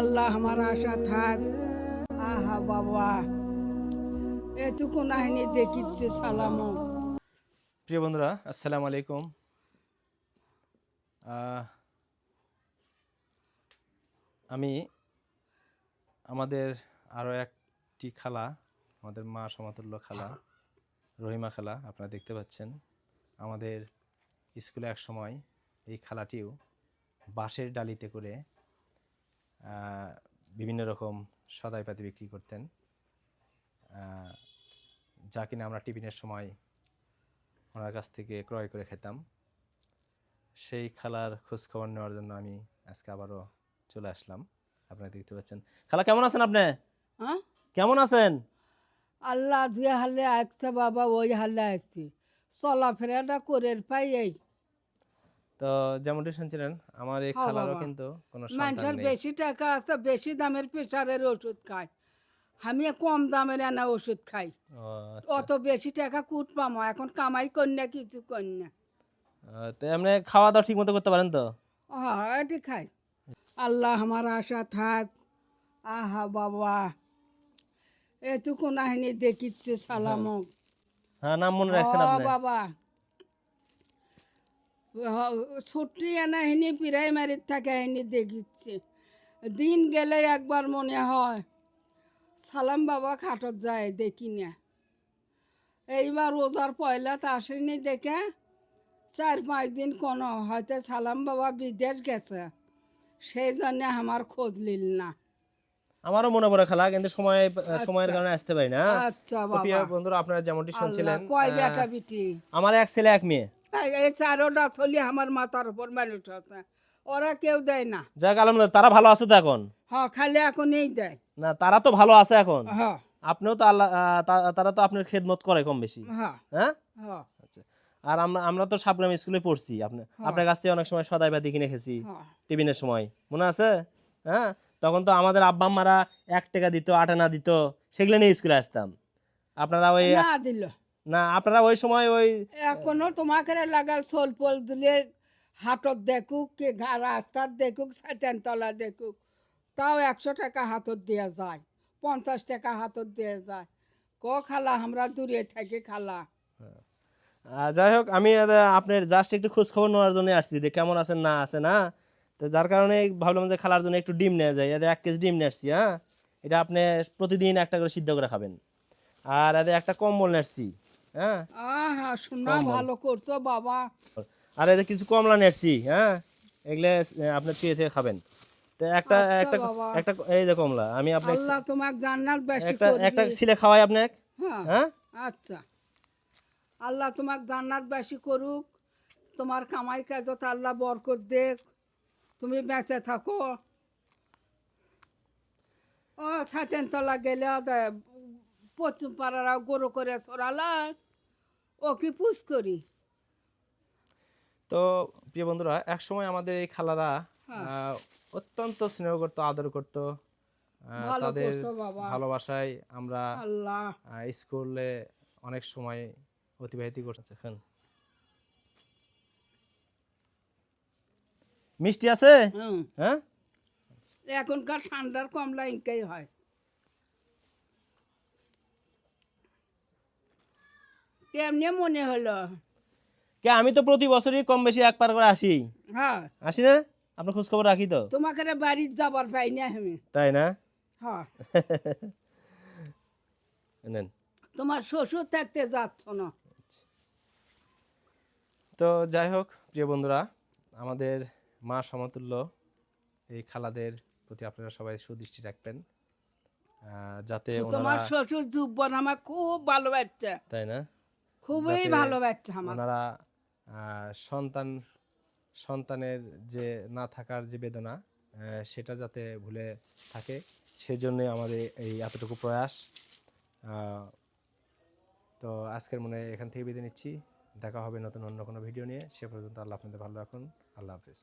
আল্লাহ আমার আশা থাক। আহা বাবা, এটুকু নাহিনী দেখিচ্ছে সালামো। প্রিয় বন্ধুরা, আসসালামু আলাইকুম। আমি আমাদের আরও একটি খালা, আমাদের মা সমতুল্য খালা, রহিমা খালা, আপনারা দেখতে পাচ্ছেন, আমাদের স্কুলে এক সময় এই খালাটিও বাঁশের ডালিতে করে বিভিন্ন রকম সদাই পাতি বিক্রি করতেন। যা কিনা আমরা টিফিনের সময় ওনার কাছ থেকে ক্রয় করে খেতাম। সেই খালার খোঁজখবর নেওয়ার জন্য আমি আজকে আবারও চলে আসলাম। আপনারা দেখতে পাচ্ছেন। খালা কেমন আছেন আপনি? হ্যাঁ? কেমন আছেন? আল্লাহ যে হালে আসছে বাবা ওই হালে আসছি। চলাফেরাটা করে পাই এই। তো যেমনটি শুনছিলেন আমার এই হ্যাঁ খালারও কিন্তু কোনো মানুষের বেশি টাকা আছে বেশি দামের প্রেশারের ওষুধ খায়। আমি কম দামের এনা ওষুধ খাই। আচ্ছা। অত বেশি টাকা কুট পামো এখন কামাই কন্যা কিছু কন্যা আহ, তো এমনি খাওয়া দাওয়া ঠিক মতো করতে পারেন তো? হ্যাঁ এটি খাই। আল্লাহ আমার আশা থাক। আহা বাবা। এটুকু নাহিনী দেখিচ্ছে সালামো হ্যাঁ। নাম মনে রাখছেন আপনি? বাবা। ছুটি এনা হিনি প্রাইমারির থাকে হিনি দেখিচ্ছে। দিন গেলে একবার মনে হয় সালাম বাবা খাটত যায় দেখি না। এইবার ওজার পয়লাত আসেনি দেখে চার পাঁচ দিন কোনো হয়তো সালাম বাবা বিদেশ গেছে সেই জন্য আমার খোঁজ নিল না। আমারও মনে পড়ে খেলা কিন্তু সময় সময়ের আচ্ছা। কারণে আসতে পারি না। আচ্ছা বাবা। বন্ধুরা আপনারা যেমনটি শুনছিলেন কয় বেটা বিটি? আমার এক ছেলে এক মেয়ে। এই- চারোটা চলি আমার মাথার উপর মানুষ আছে ওরা কেউ দেয় না। যাক আলহামদুলিল্লাহ তারা ভালো আছে তো এখন? হ্যাঁ খালি এখন এই দেয়। না তারা তো ভালো আছে এখন? হ্যাঁ আপনিও তো আল্লাহ তারা তো আপনার খেদমত করে কম বেশি। হ্যাঁ? হ্যাঁ আচ্ছা। আর আমরা আমরা তো সাবগ্রাম স্কুলে পড়ছি। আপনি আপনার কাছ থেকে অনেক সময় সদাই পাতি কিনে খেয়েছি টিফিনের সময়। মনে আছে? হ্যাঁ? তখন তো আমাদের আব্বা আম্মারা এক টাকা দিত আট আনা দিত সেগুলো নিয়ে স্কুলে আসতাম। আপনারা ওই না দিল। না আপনারা ওই সময় ওই এখনও তোমাকে লাগাল সোল পোল দিলে হাতত দেখুক কে রাস্তার দেখুক সাতেন তলা দেখুক। তাও একশো টাকা হাতত দেওয়া যায় পঞ্চাশ টাকা হাতত দেওয়া যায়। ক খালা আমরা দূরে থাকি খালা। আহ, যাই হোক আমি আপনার জাস্ট একটু খোঁজ খবর নেওয়ার জন্য আসছি যে কেমন আছেন না আছে না? তো যার কারণে ভাবলাম যে খালার জন্য একটু ডিম নেওয়া যায়। এক কেজি ডিম নিয়ে আসছি হ্যাঁ? এটা আপনি প্রতিদিন একটা করে সিদ্ধ করে খাবেন। আর একটা কম্বল নিয়ে আসছি। হ্যাঁ? শোনা ভালো করতো বাবা। আর কিছু কমলা আসছি হ্যাঁ? এগুলো আপনি চুয়ে থেকে খাবেন। তো একটা আচ্ছা একটা একটা এই যে কমলা আমি আপনাকে আল্লাহ তোমাক জান্নাত বেশি একটা একটা ছিলে খাওয়াই আপনাকে? হ্যাঁ। হ্যাঁ? আচ্ছা। আল্লাহ তোমাক জান্নাত বেশি করুক। তোমার কামাই কাজত আল্লাহ বরকত দেখ তুমি বেঁচে থাকো। ও থাতেন তলা গেলে পশ্চিম পাড়ারা গরু করে সরালা ও কি পুষ করি। তো প্রিয় বন্ধুরা আমাদের এই খালারা হ্যাঁ। অত্যন্ত স্নেহ করতো আদর করতো তাদের ভালোবাসায় আমরা স্কুলে অনেক সময় অতিবাহিত করতে এখন। মিষ্টি আছে? হ্যাঁ? এখনকার ঠান্ডার কমলা ইনকাই হয়। কেমনে মনে হলো? কে আমি তো প্রতি বছরই কম বেশি একবার করে আসি। হ্যাঁ। আসি না? আপনার খোঁজ খবর রাখি তো। তোমাকে রে বাড়ির যাবার পাই না আমি। তাই না? হ্যাঁ। নেন। তোমার শ্বশুর থাকতে যাচ্ছ না। তো যাই হোক প্রিয় বন্ধুরা আমাদের মা সমতুল্য এই খালাদের প্রতি আপনারা সবাই সুদৃষ্টি রাখবেন। যাতে তোমার শ্বশুর যুব্বন আমার খুব ভালো বাচ্চা তাই না? খুবই ভালো বাচ্চা আমার। ওনারা সন্তান সন্তানের যে না থাকার যে বেদনা সেটা যাতে ভুলে থাকে সেজন্য আমাদের এই এতটুকু প্রয়াস। তো আজকের মনে এখান থেকে বিদায় নিচ্ছি। দেখা হবে নতুন অন্য কোনো ভিডিও নিয়ে। সে পর্যন্ত আল্লাহ আপনাদের ভালো রাখুন। আল্লাহ হাফিজ।